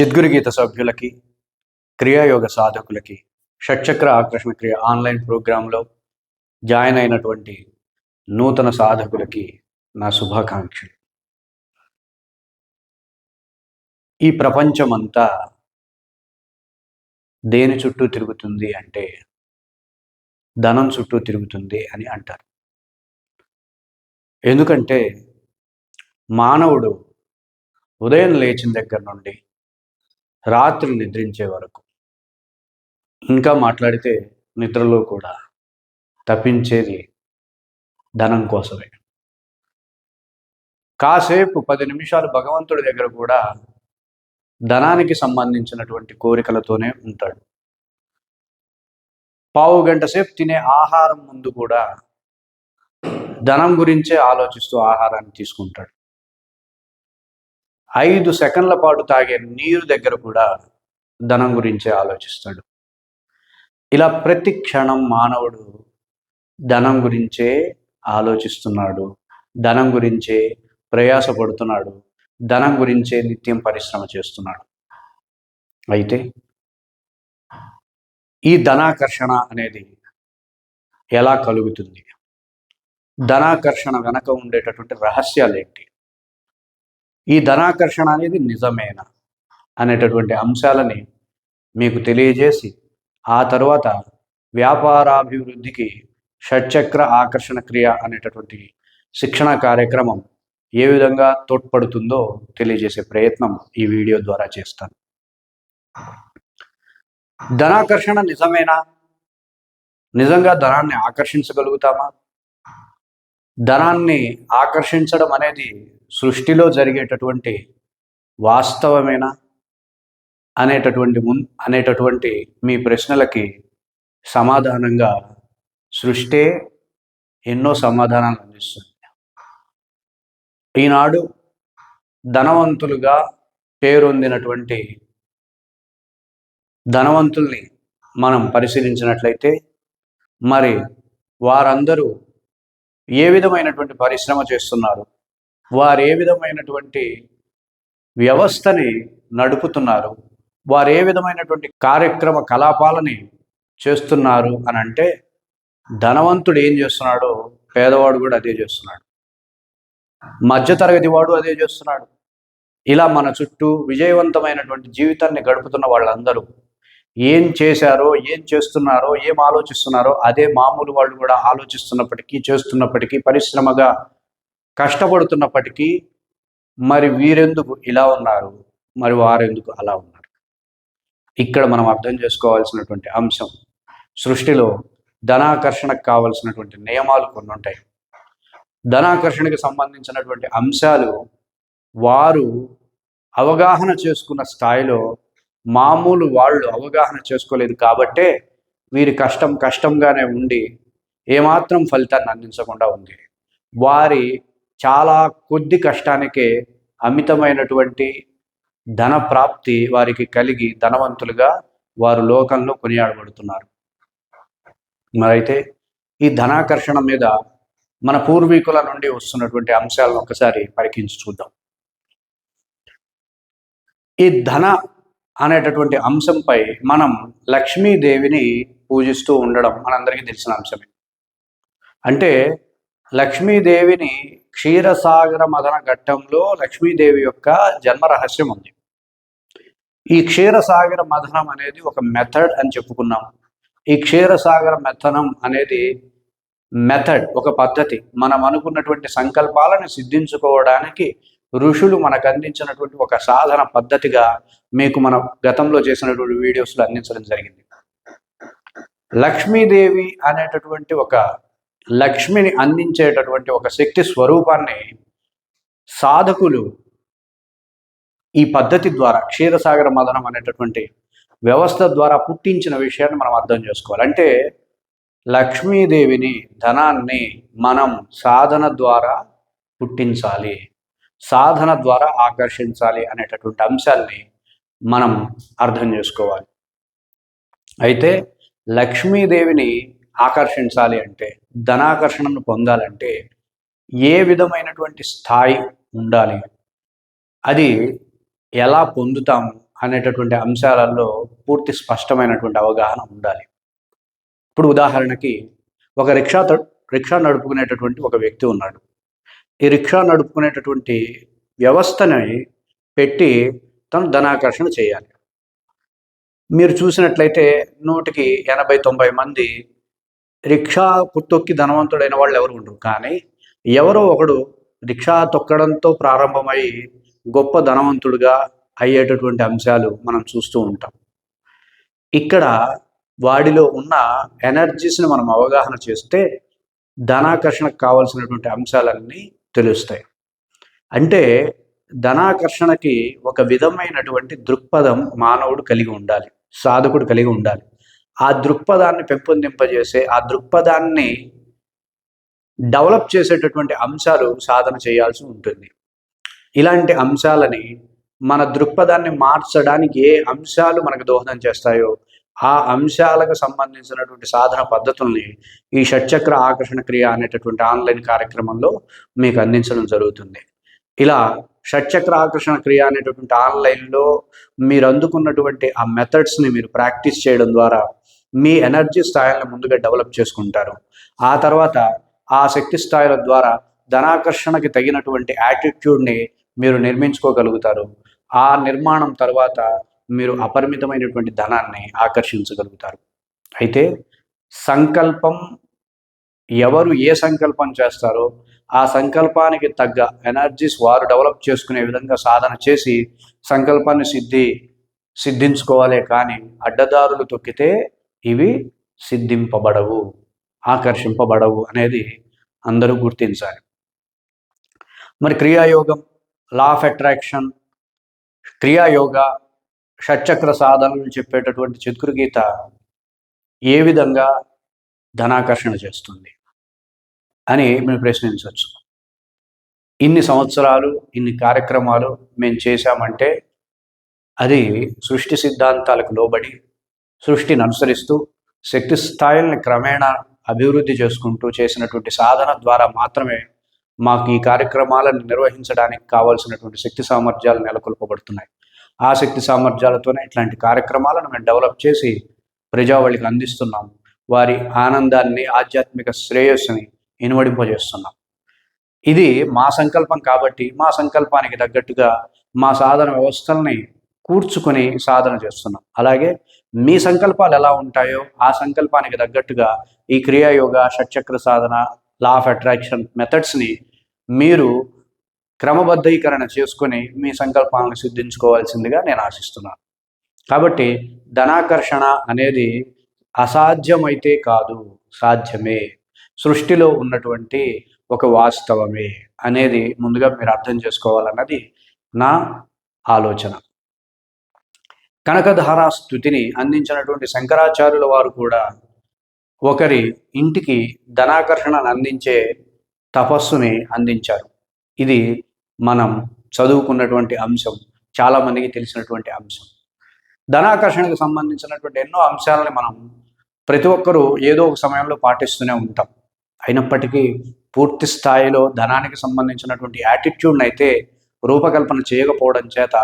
చిద్గురుగీత సభ్యులకి క్రియాయోగ సాధకులకి షట్చక్ర ఆకర్షణ క్రియ ఆన్లైన్ ప్రోగ్రాంలో జాయిన్ అయినటువంటి నూతన సాధకులకి నా శుభాకాంక్షలు. ఈ ప్రపంచమంతా దేని చుట్టూ తిరుగుతుంది అంటే ధనం చుట్టూ తిరుగుతుంది అని అంటారు. ఎందుకంటే మానవుడు ఉదయం లేచిన దగ్గర నుండి రాత్రి నిద్రించే వరకు. ఇంకా మాట్లాడితే నిద్రలో కూడా తప్పించేది ధనం కోసమే. కాసేపు పది నిమిషాలు భగవంతుడి దగ్గర కూడా ధనానికి సంబంధించినటువంటి కోరికలతోనే ఉంటాడు. పావు గంట సేపు తినే ఆహారం ముందు కూడా ధనం గురించే ఆలోచిస్తూ ఆహారాన్ని తీసుకుంటాడు. ఐదు సెకండ్ల పాటు తాగే నీరు దగ్గర కూడా ధనం గురించే ఆలోచిస్తాడు. ఇలా ప్రతి క్షణం మానవుడు ధనం గురించే ఆలోచిస్తున్నాడు ధనం గురించే ప్రయాసపడుతున్నాడు ధనం గురించే నిత్యం పరిశ్రమ చేస్తున్నాడు. అయితే ఈ ధనాకర్షణ అనేది ఎలా కలుగుతుంది? ధనాకర్షణ వెనక ఉండేటటువంటి రహస్యాలు ఏంటి? ఈ ధనాకర్షణ అనేది నిజమేనా అనేటటువంటి అంశాలని మీకు తెలియజేసి ఆ తర్వాత వ్యాపారాభివృద్ధికి షట్చక్ర ఆకర్షణ క్రియ అనేటటువంటి శిక్షణ కార్యక్రమం ఏ విధంగా తోడ్పడుతుందో తెలియజేసే ప్రయత్నం ఈ వీడియో ద్వారా చేస్తాను. ధనాకర్షణ నిజమేనా? నిజంగా ధనాన్ని ఆకర్షించగలుగుతామా? ధనాన్ని ఆకర్షించడం అనేది సృష్టిలో జరిగేటటువంటి వాస్తవమేనా అనేటటువంటి మున్ అనేటటువంటి మీ ప్రశ్నలకి సమాధానంగా సృష్టి ఎన్నో సమాధానాలు అందిస్తుంది. ఈనాడు ధనవంతులుగా పేరొందినటువంటి ధనవంతుల్ని మనం పరిశీలించినట్లయితే మరి వారందరూ ఏ విధమైనటువంటి పరిశ్రమ చేస్తున్నారు? వారు ఏ విధమైనటువంటి వ్యవస్థని నడుపుతున్నారు వారు ఏ విధమైనటువంటి కార్యక్రమ కలాపాలని చేస్తున్నారు అని అంటే ధనవంతుడు ఏం చేస్తున్నాడో పేదవాడు కూడా అదే చేస్తున్నాడు. మధ్యతరగతి వాడు అదే చేస్తున్నాడు. ఇలా మన చుట్టూ విజయవంతమైనటువంటి జీవితాన్ని గడుపుతున్న వాళ్ళందరూ ఏం చేశారో ఏం చేస్తున్నారో ఏం ఆలోచిస్తున్నారో అదే మామూలు వాళ్ళు కూడా ఆలోచిస్తున్నప్పటికీ చేస్తున్నప్పటికీ పరిశ్రమగా కష్టపడుతున్నప్పటికీ మరి వీరెందుకు ఇలా ఉన్నారు? మరి వారెందుకు అలా ఉన్నారు? ఇక్కడ మనం అర్థం చేసుకోవాల్సినటువంటి అంశం సృష్టిలో ధనాకర్షణకు కావలసినటువంటి నియమాలు కొన్ని ఉంటాయి. ధనాకర్షణకు సంబంధించినటువంటి అంశాలు వారు అవగాహన చేసుకున్న స్థాయిలో మామూలు వాళ్ళు అవగాహన చేసుకోలేదు కాబట్టే వీరి కష్టం కష్టంగానే ఉండి ఏమాత్రం ఫలితాన్ని అందించకుండా ఉంది. వారి చాలా కొద్ది కష్టానికే అమితమైనటువంటి ధన ప్రాప్తి వారికి కలిగి ధనవంతులుగా వారు లోకంలో కొనియాడబడుతున్నారు. మరైతే ఈ ధనాకర్షణ మీద మన పూర్వీకుల నుండి వస్తున్నటువంటి అంశాలను ఒకసారి పరికించి చూద్దాం. ఈ ధన అనేటటువంటి అంశంపై మనం లక్ష్మీదేవిని పూజిస్తూ ఉండడం మనందరికీ తెలిసిన అంశమే. అంటే లక్ష్మీదేవిని క్షీరసాగర మదన ఘట్టంలో లక్ష్మీదేవి యొక్క జన్మ రహస్యం ఉంది. ఈ క్షీరసాగర మథనం అనేది ఒక మెథడ్ అని చెప్పుకున్నాం. ఈ క్షీరసాగర మెథనం అనేది మెథడ్ ఒక పద్ధతి. మనం అనుకున్నటువంటి సంకల్పాలను సిద్ధించుకోవడానికి ఋషులు మనకు అందించినటువంటి ఒక సాధన పద్ధతిగా మీకు మన గతంలో చేసినటువంటి వీడియోస్లో అందించడం జరిగింది. లక్ష్మీదేవి అనేటటువంటి ఒక లక్ష్మిని అందించేటటువంటి ఒక శక్తి స్వరూపాన్ని సాధకులు ఈ పద్ధతి ద్వారా క్షీరసాగర మదనం అనేటటువంటి వ్యవస్థ ద్వారా పుట్టించిన విషయాన్ని మనం అర్థం చేసుకోవాలి. అంటే లక్ష్మీదేవిని ధనాన్ని మనం సాధన ద్వారా పుట్టించాలి. సాధన ద్వారా ఆకర్షించాలి అనేటటువంటి అంశాల్ని మనం అర్థం చేసుకోవాలి. అయితే లక్ష్మీదేవిని ఆకర్షించాలి అంటే ధనాకర్షణను పొందాలంటే ఏ విధమైనటువంటి స్థాయి ఉండాలి? అది ఎలా పొందుతాము అనేటటువంటి అంశాలలో పూర్తి స్పష్టమైనటువంటి అవగాహన ఉండాలి. ఇప్పుడు ఉదాహరణకి ఒక రిక్షా రిక్షా నడుపుకునేటటువంటి ఒక వ్యక్తి ఉన్నాడు. ఈ రిక్షా నడుపుకునేటటువంటి వ్యవస్థని పెట్టి తను ధనాకర్షణ చేయాలి. మీరు చూసినట్లయితే నూటికి ఎనభై తొంభై మంది రిక్షా పుట్టొక్కి ధనవంతుడైన వాళ్ళు ఎవరు ఉండరు. కానీ ఎవరో ఒకడు రిక్షా తొక్కడంతో ప్రారంభమై గొప్ప ధనవంతుడుగా అయ్యేటటువంటి అంశాలు మనం చూస్తూ ఉంటాం. ఇక్కడ వాడిలో ఉన్న ఎనర్జీస్ని మనం అవగాహన చేస్తే ధనాకర్షణకు కావాల్సినటువంటి అంశాలన్నీ తెలుస్తాయి. అంటే ధనాకర్షణకి ఒక విధమైనటువంటి దృక్పథం మానవుడు కలిగి ఉండాలి సాధకుడు కలిగి ఉండాలి. ఆ దృక్పథాన్ని పెంపొందింపజేసే ఆ దృక్పథాన్ని డెవలప్ చేసేటటువంటి అంశాలు సాధన చేయాల్సి ఉంటుంది. ఇలాంటి అంశాలని మన దృక్పథాన్ని మార్చడానికి ఏ అంశాలు మనకు దోహదం చేస్తాయో ఆ అంశాలకు సంబంధించినటువంటి సాధన పద్ధతుల్ని ఈ షట్చక్ర ఆకర్షణ క్రియ అనేటటువంటి ఆన్లైన్ కార్యక్రమంలో మీకు అందించడం జరుగుతుంది. ఇలా షట్చక్ర ఆకర్షణ క్రియ అనేటటువంటి ఆన్లైన్లో మీరు అందుకున్నటువంటి ఆ మెథడ్స్ని మీరు ప్రాక్టీస్ చేయడం ద్వారా మీ ఎనర్జీ స్థాయిలను ముందుగా డెవలప్ చేసుకుంటారు. ఆ తర్వాత ఆ శక్తి స్థాయిల ద్వారా ధనాకర్షణకి తగినటువంటి యాటిట్యూడ్ని మీరు నిర్మించుకోగలుగుతారు. ఆ నిర్మాణం తర్వాత మీరు అపరిమితమైనటువంటి ధనాన్ని ఆకర్షించగలుగుతారు. అయితే సంకల్పం ఎవరు ఏ సంకల్పం చేస్తారో ఆ సంకల్పానికి తగ్గ ఎనర్జీస్ వారు డెవలప్ చేసుకునే విధంగా సాధన చేసి సంకల్పాన్ని సిద్ధి సిద్ధించుకోవాలే. కానీ అడ్డదారులు తొక్కితే ఇవి సిద్ధింపబడవు ఆకర్షింపబడవు అనేది అందరూ గుర్తించాలి. మరి క్రియాయోగం లా ఆఫ్ అట్రాక్షన్ క్రియాయోగ షట్చక్ర సాధనలు చెప్పేటటువంటి చిత్కురు గీత ఏ విధంగా ధనాకర్షణ చేస్తుంది అని మేము ప్రశ్నించవచ్చు. ఇన్ని సంవత్సరాలు ఇన్ని కార్యక్రమాలు మేము చేశామంటే అది సృష్టి సిద్ధాంతాలకు లోబడి సృష్టిని అనుసరిస్తూ శక్తి స్థాయిల్ని క్రమేణా అభివృద్ధి చేసుకుంటూ చేసినటువంటి సాధన ద్వారా మాత్రమే మాకు ఈ కార్యక్రమాలను నిర్వహించడానికి కావాల్సినటువంటి శక్తి సామర్థ్యాలు నెలకొల్పబడుతున్నాయి. ఆ శక్తి సామర్థ్యాలతోనే ఇట్లాంటి కార్యక్రమాలను మేము డెవలప్ చేసి ప్రజావళికి అందిస్తున్నాం. వారి ఆనందాన్ని ఆధ్యాత్మిక శ్రేయస్సుని ఇనువడింపజేస్తున్నాం ఇది మా సంకల్పం కాబట్టి మా సంకల్పానికి తగ్గట్టుగా మా సాధన వ్యవస్థల్ని కూర్చుకొని సాధన చేస్తున్నాం. అలాగే మీ సంకల్పాలు ఎలా ఉంటాయో ఆ సంకల్పానికి తగ్గట్టుగా ఈ క్రియాయోగ షట్చక్ర సాధన లా ఆఫ్ అట్రాక్షన్ మెథడ్స్ని మీరు క్రమబద్ధీకరణ చేసుకుని మీ సంకల్పాలను సిద్ధించుకోవాల్సిందిగా నేను ఆశిస్తున్నాను. కాబట్టి ధనాకర్షణ అనేది అసాధ్యమైతే కాదు సాధ్యమే. సృష్టిలో ఉన్నటువంటి ఒక వాస్తవమే అనేది ముందుగా మీరు అర్థం చేసుకోవాలన్నది నా ఆలోచన. కనకధారా స్థుతిని అందించినటువంటి శంకరాచార్యుల వారు కూడా ఒకరి ఇంటికి ధనాకర్షణను అందించే తపస్సుని అందించారు. ఇది మనం చదువుకున్నటువంటి అంశం చాలామందికి తెలిసినటువంటి అంశం. ధనాకర్షణకు సంబంధించినటువంటి ఎన్నో అంశాలని మనం ప్రతి ఒక్కరూ ఏదో ఒక సమయంలో పాటిస్తూనే ఉంటాం. అయినప్పటికీ పూర్తి స్థాయిలో ధనానికి సంబంధించినటువంటి యాటిట్యూడ్ని అయితే రూపకల్పన చేయకపోవడం చేత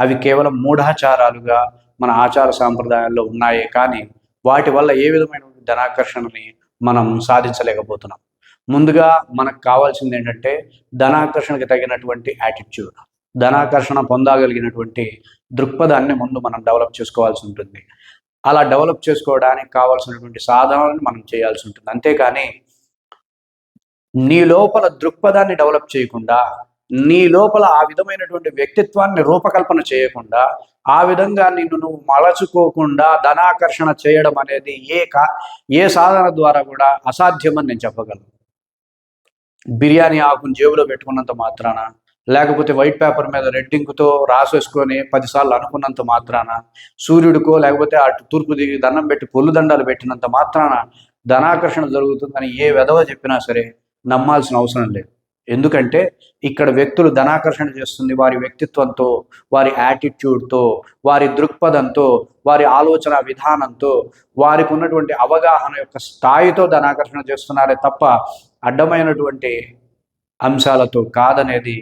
అవి కేవలం మూఢాచారాలుగా మన ఆచార సాంప్రదాయాల్లో ఉన్నాయే కానీ వాటి వల్ల ఏ విధమైన ధనాకర్షణని మనం సాధించలేకపోతున్నాం. ముందుగా మనకు కావాల్సింది ఏంటంటే ధనాకర్షణకి తగినటువంటి యాటిట్యూడ్ ధనాకర్షణ పొందగలిగినటువంటి దృక్పథాన్ని ముందు మనం డెవలప్ చేసుకోవాల్సి ఉంటుంది. అలా డెవలప్ చేసుకోవడానికి కావాల్సినటువంటి సాధనాలను మనం చేయాల్సి ఉంటుంది. అంతేకాని నీ లోపల దృక్పథాన్ని డెవలప్ చేయకుండా నీ లోపల ఆ విధమైనటువంటి వ్యక్తిత్వాన్ని రూపకల్పన చేయకుండా ఆ విధంగా నిన్ను నువ్వు మలచుకోకుండా ధనాకర్షణ చేయడం అనేది ఏ కా ఏ సాధన ద్వారా కూడా అసాధ్యమని నేను చెప్పగలను. బిర్యానీ ఆకుని జేబులో పెట్టుకున్నంత మాత్రాన లేకపోతే వైట్ పేపర్ మీద రెడ్ ఇంకుతో రాసేసుకొని పదిసార్లు అనుకున్నంత మాత్రాన సూర్యుడికో లేకపోతే అటు తూర్పు దిగి దండం పెట్టి పొల్లు దండాలు పెట్టినంత మాత్రాన ధనాకర్షణ జరుగుతుందని ఏ వెధవ చెప్పినా సరే నమ్మాల్సిన అవసరం లేదు. ఎందుకంటే ఇక్కడ వ్యక్తులు ధనాకర్షణ చేస్తుంది. వారి వ్యక్తిత్వంతో వారి యాటిట్యూడ్తో వారి దృక్పథంతో వారి ఆలోచన విధానంతో వారికి ఉన్నటువంటి అవగాహన యొక్క స్థాయితో ధనాకర్షణ చేస్తున్నారే తప్ప అడ్డమైనటువంటి అంశాలతో కాదనేది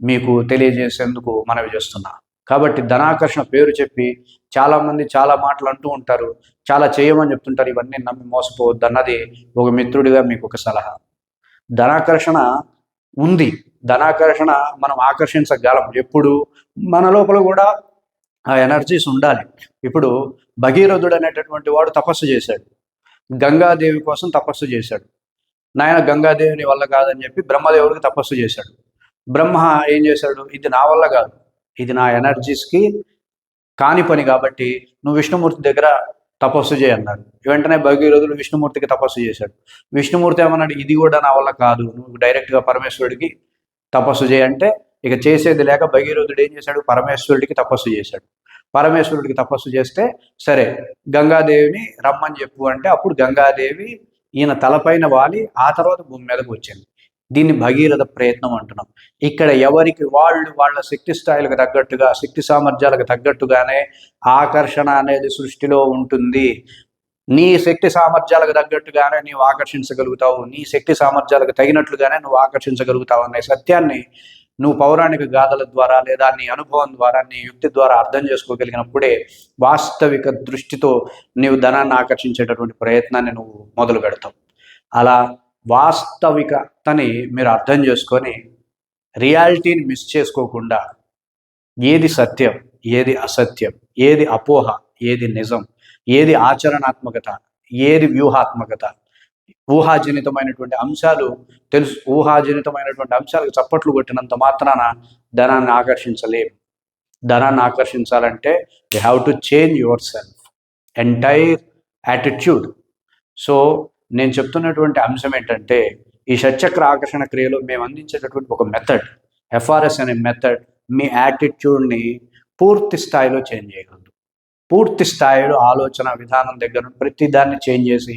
మీకు తెలియజేసేందుకు మనవి చేస్తున్నా. కాబట్టి ధనాకర్షణ పేరు చెప్పి చాలామంది చాలా మాటలు అంటూ ఉంటారు. చాలా చేయమని చెప్తుంటారు. ఇవన్నీ నమ్మి మోసపోవద్దు అన్నది ఒక మిత్రుడిగా మీకు ఒక సలహా. ధనాకర్షణ ఉంది. ధనాకర్షణ మనం ఆకర్షించగలం ఎప్పుడు? మన లోపల కూడా ఆ ఎనర్జీస్ ఉండాలి. ఇప్పుడు భగీరథుడు అనేటటువంటి వాడు తపస్సు చేశాడు. గంగాదేవి కోసం తపస్సు చేశాడు. నాయన గంగాదేవిని వల్ల కాదని చెప్పి బ్రహ్మదేవుడికి తపస్సు చేశాడు. బ్రహ్మ ఏం చేశాడు? ఇది నా వల్ల కాదు. ఇది నా ఎనర్జీస్కి కాని పని కాబట్టి నువ్వు విష్ణుమూర్తి దగ్గర తపస్సు చేయన్నాడు వెంటనే భగీరథుడు విష్ణుమూర్తికి తపస్సు చేశాడు. విష్ణుమూర్తి ఏమన్నాడు? ఇది కూడా నా వల్ల కాదు. నువ్వు డైరెక్ట్గా పరమేశ్వరుడికి తపస్సు చేయంటే ఇక చేసేది లేక భగీరథుడు ఏం చేశాడు? పరమేశ్వరుడికి తపస్సు చేశాడు. పరమేశ్వరుడికి తపస్సు చేస్తే సరే గంగాదేవిని రమ్మని చెప్పు అంటే అప్పుడు గంగాదేవి ఈయన తలపైన వాలి ఆ తర్వాత భూమి మీదకు వచ్చింది. దీన్ని భగీరథ ప్రయత్నం అంటున్నాం. ఇక్కడ ఎవరికి వాళ్ళు వాళ్ళ శక్తి స్థాయిలకు తగ్గట్టుగా శక్తి సామర్థ్యాలకు తగ్గట్టుగానే ఆకర్షణ అనేది సృష్టిలో ఉంటుంది. నీ శక్తి సామర్థ్యాలకు తగ్గట్టుగానే నీవు ఆకర్షించగలుగుతావు. నీ శక్తి సామర్థ్యాలకు తగినట్లుగానే నువ్వు ఆకర్షించగలుగుతావు అనే సత్యాన్ని నువ్వు పౌరాణిక గాథల ద్వారా లేదా నీ అనుభవం ద్వారా నీ యుక్తి ద్వారా అర్థం చేసుకోగలిగినప్పుడే వాస్తవిక దృష్టితో నీవు ధనాన్ని ఆకర్షించేటటువంటి ప్రయత్నాన్ని నువ్వు మొదలు పెడతావు అలా వాస్తవికతని మీరు అర్థం చేసుకొని రియాలిటీని మిస్ చేసుకోకుండా ఏది సత్యం ఏది అసత్యం ఏది అపోహ ఏది నిజం ఏది ఆచరణాత్మకత ఏది వ్యూహాత్మకత ఊహాజనితమైనటువంటి అంశాలు తెలుసు ఊహాజనితమైనటువంటి అంశాలకు చప్పట్లు కొట్టినంత మాత్రాన ధనాన్ని ఆకర్షించలేము ధనాన్ని ఆకర్షించాలంటే you have to change yourself entire attitude so నేను చెప్తున్నటువంటి అంశం ఏంటంటే ఈ షట్చక్ర ఆకర్షణ క్రియలో మేము అందించేటటువంటి ఒక మెథడ్ ఎఫ్ఆర్ఎస్ అనే మెథడ్ మీ యాటిట్యూడ్ని పూర్తి స్థాయిలో చేంజ్ చేయగలదు. పూర్తి స్థాయిలో ఆలోచన విధానం దగ్గర ప్రతి దాన్ని చేంజ్ చేసి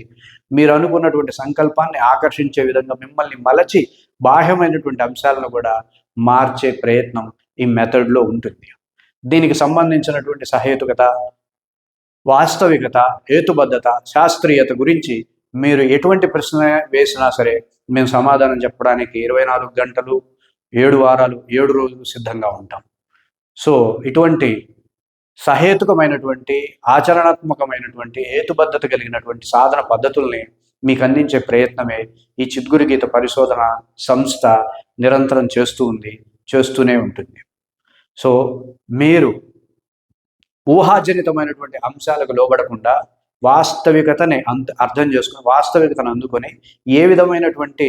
మీరు అనుకున్నటువంటి సంకల్పాన్ని ఆకర్షించే విధంగా మిమ్మల్ని మలచి బాహ్యమైనటువంటి అంశాలను కూడా మార్చే ప్రయత్నం ఈ మెథడ్లో ఉంటుంది. దీనికి సంబంధించినటువంటి సహేతుకత వాస్తవికత హేతుబద్ధత శాస్త్రీయత గురించి మీరు ఎటువంటి ప్రశ్న వేసినా సరే మేము సమాధానం చెప్పడానికి ఇరవై నాలుగు గంటలు ఏడు వారాలు ఏడు రోజులు సిద్ధంగా ఉంటాం. సో ఇటువంటి సహేతుకమైనటువంటి ఆచరణాత్మకమైనటువంటి హేతుబద్ధత కలిగినటువంటి సాధన పద్ధతుల్ని మీకు అందించే ప్రయత్నమే ఈ చిద్గురు గీత పరిశోధన సంస్థ నిరంతరం చేస్తూ ఉంది చేస్తూనే ఉంటుంది. సో మీరు ఊహాజనితమైనటువంటి అంశాలకు లోబడకుండా వాస్తవికతని అంత అర్థం చేసుకుని వాస్తవికతను అందుకొని ఏ విధమైనటువంటి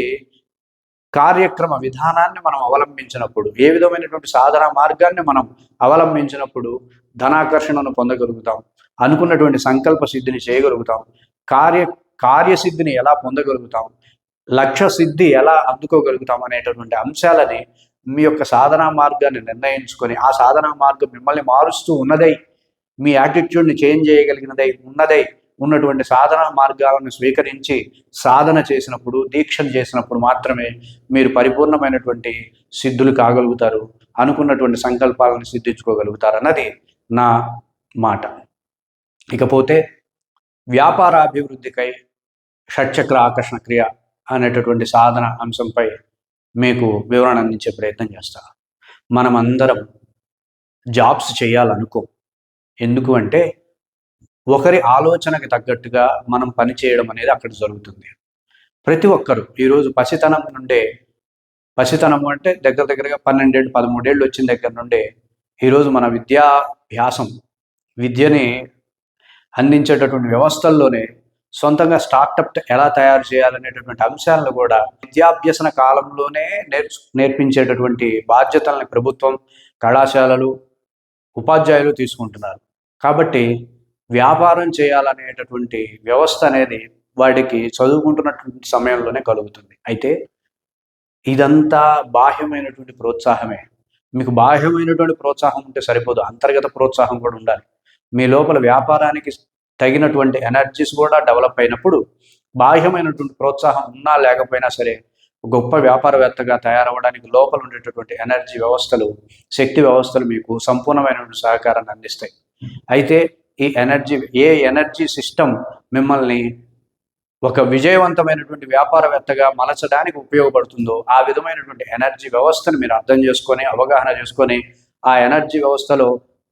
కార్యక్రమ విధానాన్ని మనం అవలంబించినప్పుడు ఏ విధమైనటువంటి సాధన మార్గాన్ని మనం అవలంబించినప్పుడు ధనాకర్షణను పొందగలుగుతాం అనుకున్నటువంటి సంకల్ప సిద్ధిని చేయగలుగుతాం కార్య కార్యసిద్ధిని ఎలా పొందగలుగుతాం లక్ష్య సిద్ధి ఎలా అందుకోగలుగుతాం అనేటటువంటి అంశాలని మీ యొక్క సాధనా మార్గాన్ని నిర్ణయించుకొని ఆ సాధనా మార్గం మిమ్మల్ని మారుస్తూ ఉన్నదై మీ యాటిట్యూడ్ని చేంజ్ చేయగలిగినదై ఉన్నదై ఉన్నటువంటి సాధన మార్గాలను స్వీకరించి సాధన చేసినప్పుడు దీక్షలు చేసినప్పుడు మాత్రమే మీరు పరిపూర్ణమైనటువంటి సిద్ధులు కాగలుగుతారు అనుకున్నటువంటి సంకల్పాలను సిద్ధించుకోగలుగుతారు అన్నది నా మాట. ఇకపోతే వ్యాపారాభివృద్ధికై షట్చక్ర ఆకర్షణ క్రియ అనేటటువంటి సాధన అంశంపై మీకు వివరణ అందించే ప్రయత్నం చేస్తా. మనం అందరం జాబ్స్ చేయాలనుకో. ఎందుకు అంటే ఒకరి ఆలోచనకి తగ్గట్టుగా మనం పని చేయడం అనేది అక్కడ జరుగుతుంది. ప్రతి ఒక్కరు ఈరోజు పసితనం నుండే పసితనము అంటే దగ్గర దగ్గరగా పన్నెండేళ్ళు పదమూడేళ్ళు వచ్చిన దగ్గర నుండే ఈరోజు మన విద్యాభ్యాసం విద్యని అందించేటటువంటి వ్యవస్థల్లోనే సొంతంగా స్టార్టప్ ఎలా తయారు చేయాలనేటటువంటి అంశాలను కూడా విద్యాభ్యసన కాలంలోనే నేర్చు నేర్పించేటటువంటి బాధ్యతలను ప్రభుత్వం కళాశాలలు ఉపాధ్యాయులు తీసుకుంటున్నారు. కాబట్టి వ్యాపారం చేయాలనేటటువంటి వ్యవస్థ అనేది వాడికి చదువుకుంటున్నటువంటి సమయంలోనే కలుగుతుంది. అయితే ఇదంతా బాహ్యమైనటువంటి ప్రోత్సాహమే. మీకు బాహ్యమైనటువంటి ప్రోత్సాహం ఉంటే సరిపోదు. అంతర్గత ప్రోత్సాహం కూడా ఉండాలి. మీ లోపల వ్యాపారానికి తగినటువంటి ఎనర్జీస్ కూడా డెవలప్ అయినప్పుడు బాహ్యమైనటువంటి ప్రోత్సాహం ఉన్నా లేకపోయినా సరే గొప్ప వ్యాపారవేత్తగా తయారవడానికి లోపల ఉండేటటువంటి ఎనర్జీ వ్యవస్థలు శక్తి వ్యవస్థలు మీకు సంపూర్ణమైనటువంటి సహకారాన్ని అందిస్తాయి. అయితే ఈ ఎనర్జీ ఏ ఎనర్జీ సిస్టమ్ మిమ్మల్ని ఒక విజయవంతమైనటువంటి వ్యాపారవేత్తగా మలచడానికి ఉపయోగపడుతుందో ఆ విధమైనటువంటి ఎనర్జీ వ్యవస్థను మీరు అర్థం చేసుకొని అవగాహన చేసుకొని ఆ ఎనర్జీ వ్యవస్థలో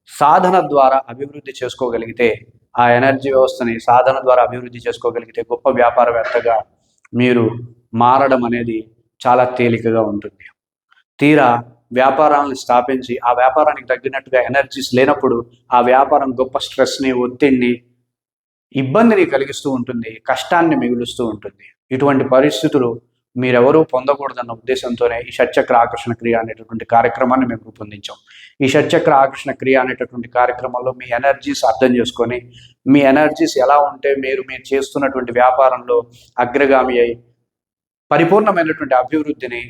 సాధన ద్వారా అభివృద్ధి చేసుకోగలిగితే ఆ ఎనర్జీ వ్యవస్థని సాధన ద్వారా అభివృద్ధి చేసుకోగలిగితే గొప్ప వ్యాపారవేత్తగా మీరు మారడం అనేది చాలా తేలికగా ఉంటుంది. తీరా వ్యాపారాలను స్థాపించి ఆ వ్యాపారానికి తగ్గినట్టుగా ఎనర్జీస్ లేనప్పుడు ఆ వ్యాపారం గొప్ప స్ట్రెస్ని ఒత్తిడిని ఇబ్బందిని కలిగిస్తూ ఉంటుంది కష్టాన్ని మిగులుస్తూ ఉంటుంది. ఇటువంటి పరిస్థితులు మీరెవరూ పొందకూడదన్న ఉద్దేశంతోనే ఈ షట్చక్ర ఆకర్షణ క్రియ అనేటటువంటి కార్యక్రమాన్ని మేము రూపొందించాం. ఈ షట్చక్ర ఆకర్షణ క్రియ అనేటటువంటి కార్యక్రమంలో మీ ఎనర్జీస్ అర్థం చేసుకొని మీ ఎనర్జీస్ ఎలా ఉంటే మీరు మీరు చేస్తున్నటువంటి వ్యాపారంలో అగ్రగామి అయి పరిపూర్ణమైనటువంటి అభివృద్ధిని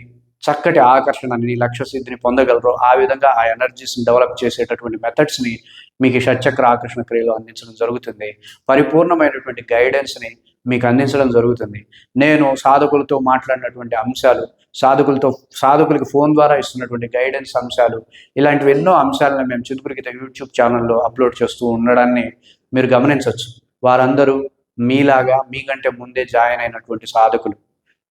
చక్కటి ఆకర్షణని లక్ష్య సిద్ధిని పొందగలరు ఆ విధంగా ఆ ఎనర్జీస్ని డెవలప్ చేసేటటువంటి మెథడ్స్ని మీకు ఈ షట్చక్ర ఆకర్షణ క్రియలో అందించడం జరుగుతుంది. పరిపూర్ణమైనటువంటి గైడెన్స్ని మీకు అందించడం జరుగుతుంది. నేను సాధకులతో మాట్లాడినటువంటి అంశాలు సాధకులతో సాధకులకి ఫోన్ ద్వారా ఇస్తున్నటువంటి గైడెన్స్ అంశాలు ఇలాంటివి ఎన్నో అంశాలను మేము చితుకురికి యూట్యూబ్ ఛానల్లో అప్లోడ్ చేస్తూ ఉండడాన్ని మీరు గమనించవచ్చు. వారందరూ మీలాగా మీకంటే ముందే జాయిన్ అయినటువంటి సాధకులు.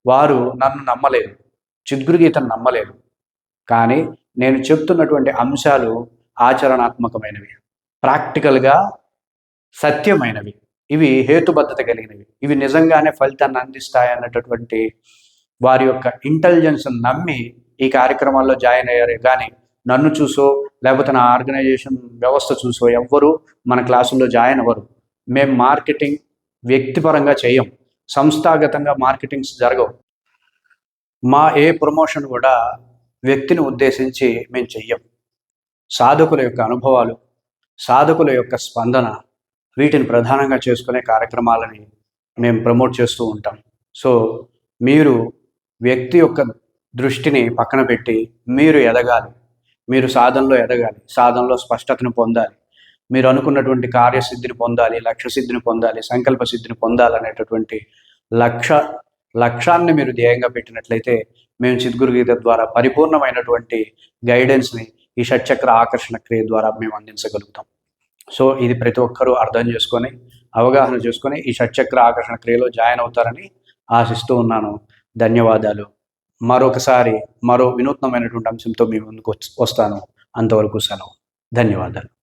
వారు నన్ను నమ్మలేరు చిద్గురు గీతను నమ్మలేదు. కానీ నేను చెప్తున్నటువంటి అంశాలు ఆచరణాత్మకమైనవి ప్రాక్టికల్గా సత్యమైనవి. ఇవి హేతుబద్ధత కలిగినవి. ఇవి నిజంగానే ఫలితాన్ని అందిస్తాయి అన్నటువంటి వారి యొక్క ఇంటెలిజెన్స్ నమ్మి ఈ కార్యక్రమాల్లో జాయిన్ అయ్యారు. కానీ నన్ను చూసో లేకపోతే నా ఆర్గనైజేషన్ వ్యవస్థ చూసో ఎవ్వరూ మన క్లాసుల్లో జాయిన్ అవ్వరు. మేము మార్కెటింగ్ వ్యక్తిపరంగా చేయం. సంస్థాగతంగా మార్కెటింగ్స్ జరగవు. మా ఏ ప్రమోషన్ కూడా వ్యక్తిని ఉద్దేశించి మేము చెయ్యం. సాధకుల యొక్క అనుభవాలు సాధకుల యొక్క స్పందన వీటిని ప్రధానంగా చేసుకునే కార్యక్రమాలని మేము ప్రమోట్ చేస్తూ ఉంటాం. సో మీరు వ్యక్తి యొక్క దృష్టిని పక్కన పెట్టి మీరు ఎదగాలి. మీరు సాధనలో ఎదగాలి. సాధనలో స్పష్టతను పొందాలి. మీరు అనుకున్నటువంటి కార్యసిద్ధిని పొందాలి లక్ష్య సిద్ధిని పొందాలి సంకల్ప సిద్ధిని పొందాలనేటటువంటి లక్ష్య లక్ష్యాన్ని మీరు ధ్యేయంగా పెట్టినట్లయితే మేము చిద్గురు గీత ద్వారా పరిపూర్ణమైనటువంటి గైడెన్స్ని ఈ షట్చక్ర ఆకర్షణ క్రియ ద్వారా మేము అందించగలుగుతాం. సో ఇది ప్రతి ఒక్కరూ అర్థం చేసుకొని అవగాహన చేసుకొని ఈ షట్చక్ర ఆకర్షణ క్రియలో జాయిన్ అవుతారని ఆశిస్తూ ఉన్నాను. ధన్యవాదాలు. మరొకసారి మరో వినూత్నమైనటువంటి అంశంతో మీ ముందుకు వస్తాను. అంతవరకు సెలవు. ధన్యవాదాలు.